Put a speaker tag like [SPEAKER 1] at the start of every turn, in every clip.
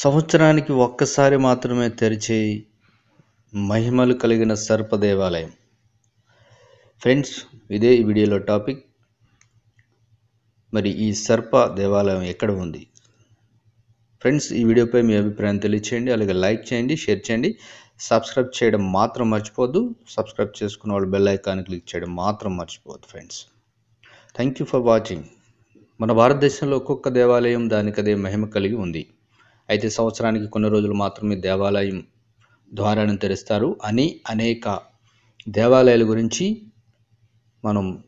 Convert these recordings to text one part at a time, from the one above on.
[SPEAKER 1] సంవత్సరానికి ఒక్కసారి మాత్రమే తెరిచే మహిమలు కలిగిన సర్ప దేవాలయం. ఫ్రెండ్స్ ఇదే ఈ వీడియోలో టాపిక్. మరి ఈ సర్ప దేవాలయం ఎక్కడ ఉంది? ఫ్రెండ్స్ ఈ వీడియోపై మీ అభిప్రాయం తెలియచేయండి అలాగే లైక్ చేయండి షేర్ చేయండి. సబ్స్క్రైబ్ చేయడం మాత్రం మర్చిపోద్దు సబ్స్క్రైబ్ చేసుకున్న వాళ్ళు బెల్ ఐకాన్ క్లిక్ చేయడం మాత్రం మర్చిపోవద్దు friends. Thank you for watching. మన భారతదేశంలో ఒక్కొక్క దేవాలయం దానికదే మహిమ కలిగి ఉంది. అయితే సంవత్సరానికి కొన్ని రోజులు మాత్రమే దేవాలయం ద్వారాలను తెరుస్తారు అని అనేక దేవాలయాల గురించి మనం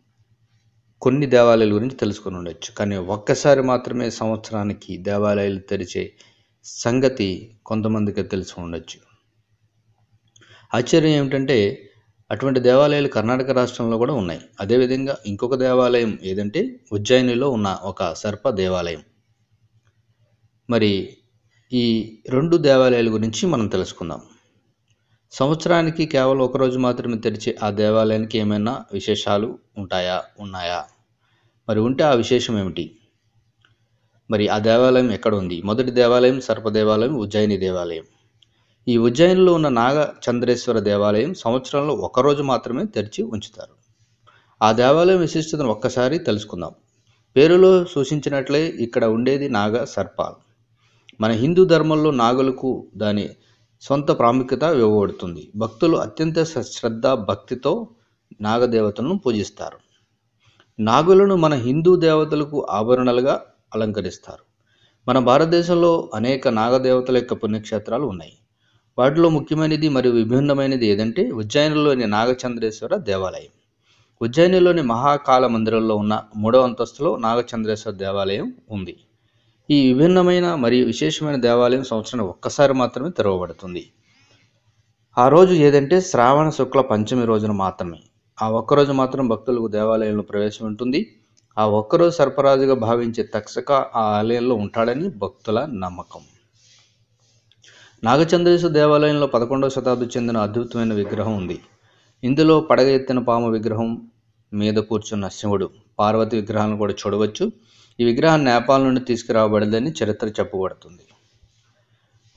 [SPEAKER 1] కొన్ని దేవాలయాల గురించి తెలుసుకుని ఉండొచ్చు. కానీ ఒక్కసారి మాత్రమే సంవత్సరానికి దేవాలయాలు తెరిచే సంగతి కొంతమందికి తెలిసి ఉండొచ్చు. ఆశ్చర్యం ఏమిటంటే అటువంటి దేవాలయాలు కర్ణాటక రాష్ట్రంలో కూడా ఉన్నాయి. అదేవిధంగా ఇంకొక దేవాలయం ఏదంటే ఉజ్జయినిలో ఉన్న ఒక సర్ప దేవాలయం. మరి ఈ రెండు దేవాలయాల గురించి మనం తెలుసుకుందాం. సంవత్సరానికి కేవలం ఒకరోజు మాత్రమే తెరిచే ఆ దేవాలయానికి ఏమైనా విశేషాలు ఉంటాయా? ఉన్నాయా? మరి ఉంటే ఆ విశేషం ఏమిటి? మరి ఆ దేవాలయం ఎక్కడ ఉంది? మొదటి దేవాలయం సర్పదేవాలయం ఉజ్జయిని దేవాలయం. ఈ ఉజ్జయినిలో ఉన్న నాగ చంద్రేశ్వర దేవాలయం సంవత్సరంలో ఒకరోజు మాత్రమే తెరిచి ఉంచుతారు. ఆ దేవాలయం విశిష్టతను ఒక్కసారి తెలుసుకుందాం. పేరులో సూచించినట్లే ఇక్కడ ఉండేది నాగ సర్పాలు. మన హిందూ ధర్మంలో నాగులకు దాని సొంత ప్రాముఖ్యత ఇవ్వబడుతుంది. భక్తులు అత్యంత శ్రద్ధ భక్తితో నాగదేవతలను పూజిస్తారు. నాగులను మన హిందూ దేవతలకు ఆభరణలుగా అలంకరిస్తారు. మన భారతదేశంలో అనేక నాగదేవతల యొక్క పుణ్యక్షేత్రాలు ఉన్నాయి. వాటిలో ముఖ్యమైనది మరియు విభిన్నమైనది ఏదంటే ఉజ్జయినిలోని నాగచంద్రేశ్వర దేవాలయం. ఉజ్జయినిలోని మహాకాల మందిరంలో ఉన్న మూడవ అంతస్తులో నాగచంద్రేశ్వర దేవాలయం ఉంది. ఈ విభిన్నమైన మరియు విశేషమైన దేవాలయం సంవత్సరం ఒక్కసారి మాత్రమే తెరవబడుతుంది. ఆ రోజు ఏదంటే శ్రావణ శుక్ల పంచమి రోజున మాత్రమే. ఆ ఒక్కరోజు మాత్రం భక్తులకు దేవాలయంలో ప్రవేశం ఉంటుంది. ఆ ఒక్కరోజు సర్పరాజుగా భావించే తక్షక ఆ ఆలయంలో ఉంటాడని భక్తుల నమ్మకం. నాగచంద్రేశ్వర దేవాలయంలో పదకొండవ శతాబ్దం చెందిన అద్భుతమైన విగ్రహం ఉంది. ఇందులో పడగ ఎత్తిన పాము విగ్రహం మీద కూర్చున్న శివుడు పార్వతి విగ్రహాలను కూడా చూడవచ్చు. ఈ విగ్రహం నేపాల్ నుండి తీసుకురాబడిందని చరిత్ర చెప్పబడుతుంది.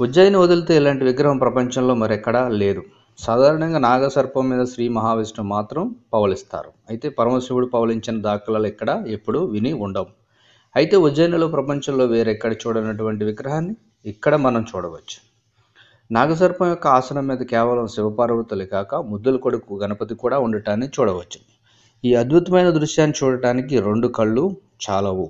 [SPEAKER 1] ఉజ్జయిని వదిలితే ఇలాంటి విగ్రహం ప్రపంచంలో మరెక్కడా లేదు. సాధారణంగా నాగసర్పం మీద శ్రీ మహావిష్ణువు మాత్రం పవలిస్తారు. అయితే పరమశివుడు పవలించిన దాఖలాలు ఎక్కడ ఎప్పుడు విని ఉండవు. అయితే ఉజ్జయినిలో ప్రపంచంలో వేరెక్కడ చూడనటువంటి విగ్రహాన్ని? ఇక్కడ మనం చూడవచ్చు. నాగసర్పం యొక్క ఆసనం మీద కేవలం శివపార్వతులే కాక ముద్దుల కొడుకు గణపతి కూడా ఉండటాన్ని చూడవచ్చు. ఈ అద్భుతమైన దృశ్యాన్ని చూడటానికి రెండు కళ్ళు చాలవు.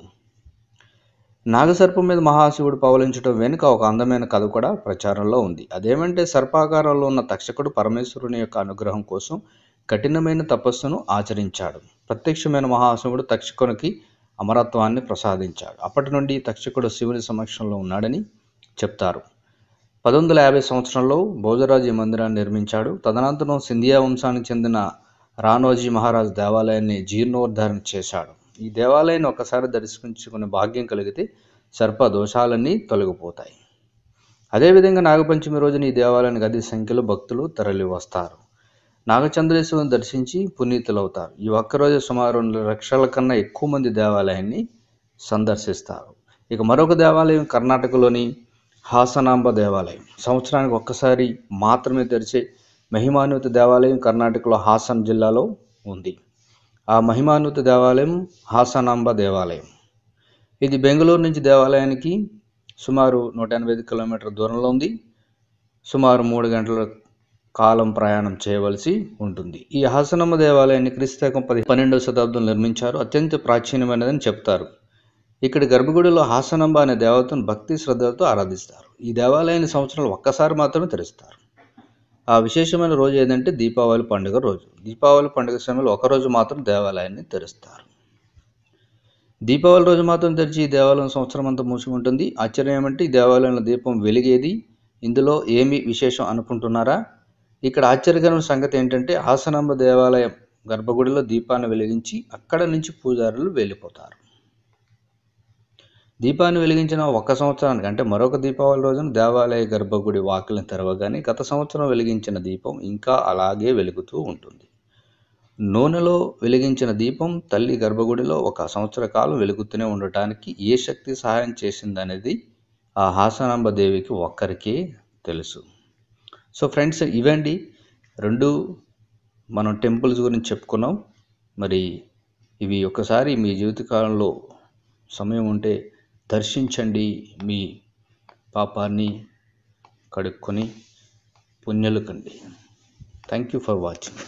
[SPEAKER 1] నాగసర్పం మీద మహాశివుడు పవలించడం వెనుక ఒక అందమైన కథ కూడా ప్రచారంలో ఉంది. అదేమంటే సర్పాకారంలో ఉన్న తక్షకుడు పరమేశ్వరుని యొక్క అనుగ్రహం కోసం కఠినమైన తపస్సును ఆచరించాడు. ప్రత్యక్షమైన మహాశివుడు తక్షకునికి అమరత్వాన్ని ప్రసాదించాడు. అప్పటి నుండి తక్షకుడు శివుని సమక్షంలో ఉన్నాడని చెప్తారు. పంతొమ్మిది వందల యాభై సంవత్సరంలో భోజరాజు ఈ మందిరాన్ని నిర్మించాడు. తదనంతరం సింధియా వంశానికి చెందిన రానోజీ మహారాజ్ దేవాలయాన్ని జీర్ణోద్ధారణ చేశాడు. ఈ దేవాలయాన్ని ఒకసారి దర్శించుకునే భాగ్యం కలిగితే సర్ప దోషాలన్నీ తొలగిపోతాయి అదేవిధంగా నాగపంచమి రోజున ఈ దేవాలయానికి అధిక సంఖ్యలో భక్తులు తరలి వస్తారు. నాగచంద్రేశ్వరుని దర్శించి పునీతులవుతారు. ఈ ఒక్కరోజు సుమారు రెండు లక్షల కన్నా ఎక్కువ మంది దేవాలయాన్ని సందర్శిస్తారు. ఇక మరొక దేవాలయం కర్ణాటకలోని హాసనాంబ దేవాలయం. సంవత్సరానికి ఒక్కసారి మాత్రమే తెరిచే మహిమాన్విత దేవాలయం కర్ణాటకలో హాసన్ జిల్లాలో ఉంది. ఆ మహిమాన్విత దేవాలయం హాసనాంబ దేవాలయం. ఇది బెంగళూరు నుంచి దేవాలయానికి సుమారు నూట ఎనభై ఐదు కిలోమీటర్ల దూరంలో ఉంది. సుమారు మూడు గంటల కాలం ప్రయాణం చేయవలసి ఉంటుంది. ఈ హాసనమ్మ దేవాలయాన్ని క్రీస్తకం పది పన్నెండవ శతాబ్దం నిర్మించారు. అత్యంత ప్రాచీనమైనదని చెప్తారు. ఇక్కడ గర్భగుడిలో హాసనంబ అనే దేవతను భక్తి శ్రద్ధలతో ఆరాధిస్తారు. ఈ దేవాలయాన్ని సంవత్సరంలో ఒక్కసారి మాత్రమే తెరుస్తారు. ఆ విశేషమైన రోజు ఏదంటే దీపావళి పండుగ రోజు. దీపావళి పండుగ సమయంలో ఒకరోజు మాత్రం దేవాలయాన్ని తెరుస్తారు. దీపావళి రోజు మాత్రం తెరిచి ఈ దేవాలయం సంవత్సరం అంతా మూసి ఉంటుంది. ఆశ్చర్యం ఏమంటే ఈ దేవాలయంలో దీపం వెలిగేది. ఇందులో ఏమి విశేషం అనుకుంటున్నారా? ఇక్కడ ఆశ్చర్యకరమైన సంగతి ఏంటంటే హాసనాంబ దేవాలయం గర్భగుడిలో దీపాన్ని వెలిగించి అక్కడ నుంచి పూజారులు వెళ్ళిపోతారు. దీపాన్ని వెలిగించిన ఒక్క సంవత్సరానికి అంటే మరొక దీపావళి రోజున దేవాలయ గర్భగుడి వాకిలను తెరవగానే గత సంవత్సరం వెలిగించిన దీపం ఇంకా అలాగే వెలుగుతూ ఉంటుంది. నూనెలో వెలిగించిన దీపం తల్లి గర్భగుడిలో ఒక సంవత్సర కాలం వెలుగుతూనే ఉండటానికి ఏ శక్తి సహాయం చేసిందనేది ఆ హాసనాంబ దేవికి ఒక్కరికే తెలుసు. సో ఫ్రెండ్స్ ఇవండి. రెండు మనం టెంపుల్స్ గురించి చెప్పుకున్నాం. మరి ఇవి ఒకసారి మీ జీవితకాలంలో సమయం ఉంటే దర్శించండి మీ పాపాన్ని కడుక్కొని పుణ్యలు కండి. Thank you for watching